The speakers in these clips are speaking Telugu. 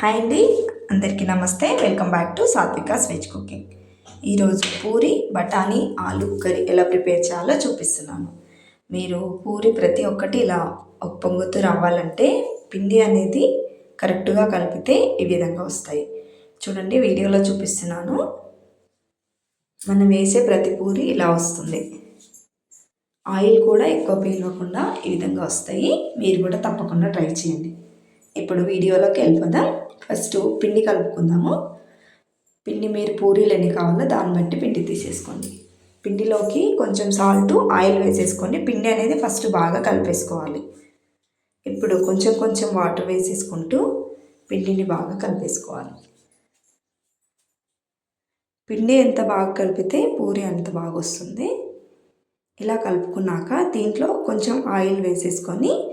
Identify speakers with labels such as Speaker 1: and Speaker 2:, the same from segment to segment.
Speaker 1: హాయ్ అండి అందరికీ నమస్తే. Welcome back to Satvikas veg cooking ఈరోజు పూరి బఠానీ ఆలు కర్రీ ఎలా ప్రిపేర్ చేయాలో చూపిస్తున్నాను. మీరు పూరి ప్రతి ఒక్కటి ఇలా ఒక పొంగుతూ రావాలంటే పిండి అనేది కరెక్ట్గా కలిపితే ఈ విధంగా వస్తాయి. చూడండి వీడియోలో చూపిస్తున్నాను. మనం వేసే ప్రతి పూరి ఇలా వస్తుంది. ఆయిల్ కూడా ఎక్కువ పీలకుండా ఈ విధంగా వస్తాయి. మీరు కూడా తప్పకుండా ట్రై చేయండి. ఇప్పుడు వీడియోలోకి వెళ్ళిపోదాం. ఫస్ట్ పిండి కలుపుకుందాము. పిండి మీరు పూరీలు ఎన్ని కావాలో దాన్ని బట్టి పిండి తీసేసుకోండి. పిండిలోకి కొంచెం సాల్ట్ ఆయిల్ వేసేసుకోండి. పిండి అనేది ఫస్ట్ బాగా కలిపేసుకోవాలి. ఇప్పుడు కొంచెం కొంచెం వాటర్ వేసేసుకుంటూ పిండిని బాగా కలిపేసుకోవాలి. పిండి ఎంత బాగా కలిపితే పూరి అంత బాగా వస్తుంది. ఇలా కలుపుకున్నాక దీంట్లో కొంచెం ఆయిల్ వేసేసుకొని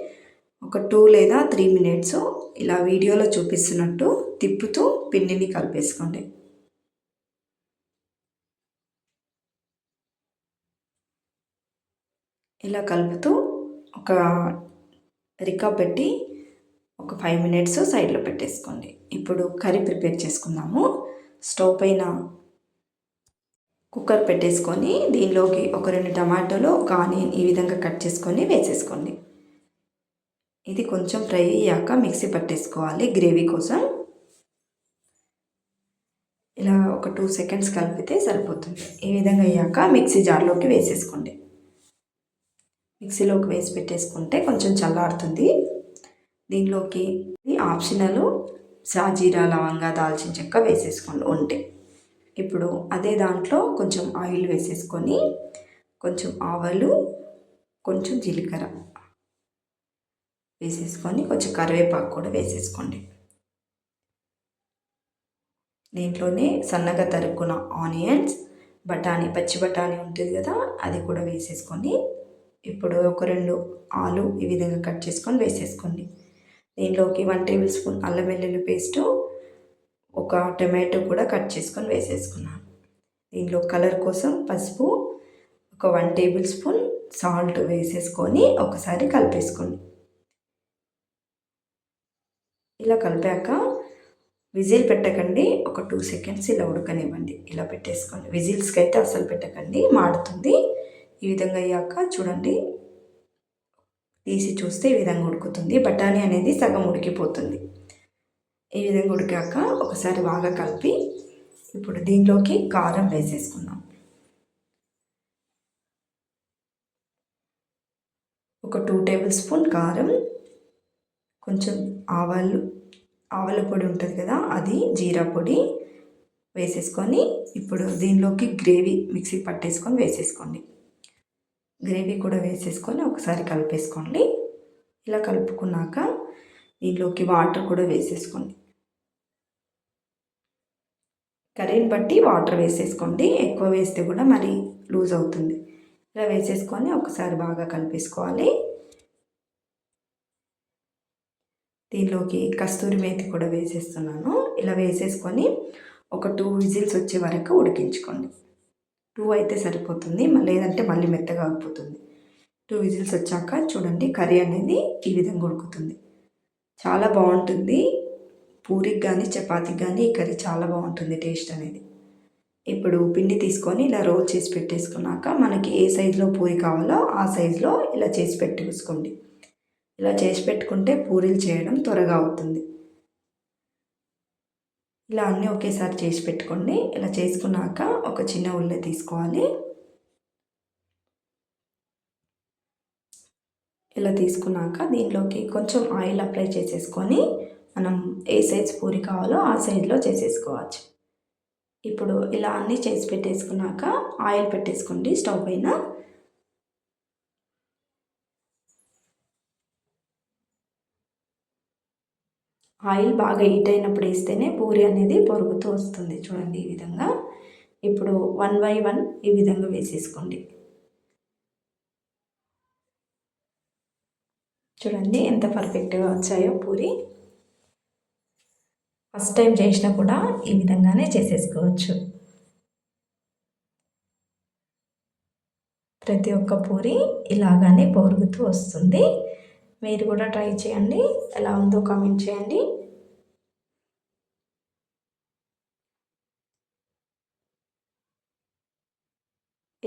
Speaker 1: ఒక టూ లేదా త్రీ మినిట్స్ ఇలా వీడియోలో చూపిస్తున్నట్టు తిప్పుతూ పిండిని కలిపేసుకోండి. ఇలా కలుపుతూ ఒక రికా పెట్టి ఒక ఫైవ్ మినిట్స్ సైడ్లో పెట్టేసుకోండి. ఇప్పుడు కర్రీ ప్రిపేర్ చేసుకుందాము. స్టవ్ పైన కుక్కర్ పెట్టేసుకొని దీనిలోకి ఒక రెండు టమాటోలు ఒక ఆనియన్ ఈ విధంగా కట్ చేసుకొని వేసేసుకోండి. ఇది కొంచెం ఫ్రై అయ్యాక మిక్సీ పట్టేసుకోవాలి గ్రేవీ కోసం. ఇలా ఒక టూ సెకండ్స్ కలిపితే సరిపోతుంది. ఈ విధంగా అయ్యాక మిక్సీ జార్లోకి వేసేసుకోండి. మిక్సీలోకి వేసి పెట్టేసుకుంటే కొంచెం చల్లారుతుంది. దీనిలోకి ఆప్షనల్ సాజీరా లవంగా దాల్చిన చెక్క వేసేసుకోండి ఉంటే ఇప్పుడు అదే దాంట్లో కొంచెం ఆయిల్ వేసేసుకొని కొంచెం ఆవాలు కొంచెం జీలకర్ర వేసేసుకొని కొంచెం కరివేపాకు కూడా వేసేసుకోండి. దీంట్లోనే సన్నగా తరుక్కున్న ఆనియన్స్ బఠానీ పచ్చి బఠానీ ఉంటుంది కదా అది కూడా వేసేసుకొని ఇప్పుడు ఒక రెండు ఆలు ఈ విధంగా కట్ చేసుకొని వేసేసుకోండి. దీనిలోకి వన్ టేబుల్ స్పూన్ అల్లం వెల్లుల్లి పేస్టు ఒక టమాటో కూడా కట్ చేసుకొని వేసేసుకున్నాను. దీనిలో కలర్ కోసం పసుపు ఒక వన్ టేబుల్ స్పూన్ సాల్ట్ వేసేసుకొని ఒకసారి కలిపేసుకోండి. ఇలా కలిపాక విజిల్ పెట్టకండి. ఒక టూ సెకండ్స్ ఇలా ఉడకనివ్వండి. ఇలా పెట్టేసుకోండి. విజిల్స్కి అయితే అసలు పెట్టకండి. మాడుతుంది. ఈ విధంగా అయ్యాక చూడండి. తీసి చూస్తే ఈ విధంగా ఉడుకుతుంది. బఠానీ అనేది సగం ఉడికిపోతుంది. ఈ విధంగా ఉడికాక ఒకసారి బాగా కలిపి ఇప్పుడు దీంట్లోకి కారం వేసేసుకుందాం. ఒక టూ టేబుల్ స్పూన్ కారం కొంచెం ఆవాలు ఆవాల పొడి ఉంటుంది కదా అది జీరా పొడి వేసేసుకొని ఇప్పుడు దీనిలోకి గ్రేవీ మిక్సీ పట్టేసుకొని వేసేసుకోండి. గ్రేవీ కూడా వేసేసుకొని ఒకసారి కలిపేసుకోండి. ఇలా కలుపుకున్నాక దీనిలోకి వాటర్ కూడా వేసేసుకోండి. కర్రీని బట్టి వాటర్ వేసేసుకోండి. ఎక్కువ వేస్తే కూడా మరి లూజ్ అవుతుంది. ఇలా వేసేసుకొని ఒకసారి బాగా కలిపేసుకోవాలి. దీనిలోకి కస్తూరి మేతి కూడా వేసేస్తున్నాను. ఇలా వేసేసుకొని ఒక టూ విజిల్స్ వచ్చే వరకు ఉడికించుకోండి. టూ అయితే సరిపోతుంది. లేదంటే మళ్ళీ మెత్తగా అయిపోతుంది. టూ విజిల్స్ వచ్చాక చూడండి కర్రీ అనేది ఈ విధంగా ఉడుకుతుంది. చాలా బాగుంటుంది. పూరికి కానీ చపాతీకి కానీ ఈ కర్రీ చాలా బాగుంటుంది టేస్ట్ అనేది. ఇప్పుడు పిండి తీసుకొని ఇలా రోల్ చేసి పెట్టేసుకున్నాక మనకి ఏ సైజులో పూరి కావాలో ఆ సైజులో ఇలా చేసి పెట్టేసుకోండి ఇలా చేసి పెట్టుకుంటే పూరీలు చేయడం త్వరగా అవుతుంది. ఇలా అన్నీ ఒకేసారి చేసి పెట్టుకోండి. ఇలా చేసుకున్నాక ఒక చిన్న ఉల్లె తీసుకోవాలి. ఇలా తీసుకున్నాక దీంట్లోకి కొంచెం ఆయిల్ అప్లై చేసేసుకొని మనం ఏ సైజ్ పూరి కావాలో ఆ సైజులో చేసేసుకోవచ్చు. ఇప్పుడు ఇలా అన్నీ చేసి పెట్టేసుకున్నాక ఆయిల్ పెట్టేసుకోండి స్టవ్ పైన. ఆయిల్ బాగా హీట్ అయినప్పుడు వేస్తేనే పూరి అనేది పొరుగుతూ వస్తుంది. చూడండి ఈ విధంగా. ఇప్పుడు వన్ బై వన్ ఈ విధంగా వేసేసుకోండి. చూడండి ఎంత పర్ఫెక్ట్గా వచ్చాయో పూరి. ఫస్ట్ టైం చేసినా కూడా ఈ విధంగానే చేసేసుకోవచ్చు. ప్రతి ఒక్క పూరి ఇలాగానే పొరుగుతూ వస్తుంది. మీరు కూడా ట్రై చేయండి. ఎలా ఉందో కామెంట్ చేయండి.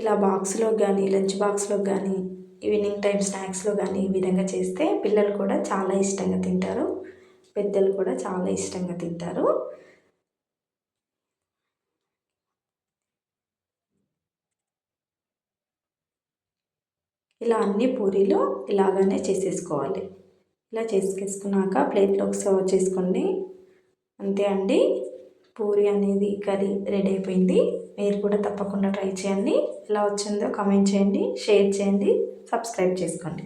Speaker 1: ఇలా బాక్స్లో కానీ లంచ్ బాక్స్లో కానీ ఈవినింగ్ టైం స్నాక్స్లో కానీ ఈ విధంగా చేస్తే పిల్లలు కూడా చాలా ఇష్టంగా తింటారు. పెద్దలు కూడా చాలా ఇష్టంగా తింటారు. ఇలా అన్ని పూరీలు ఇలాగానే చేసేసుకోవాలి. ఇలా చేసేసుకున్నాక ప్లేట్లోకి సర్వ్ చేసుకోండి. అంతే అండి. పూరి అనేది కర్రీ రెడీ అయిపోయింది. మీరు కూడా తప్పకుండా ట్రై చేయండి. ఎలా వచ్చిందో కామెంట్ చేయండి షేర్ చేయండి సబ్స్క్రైబ్ చేసుకోండి.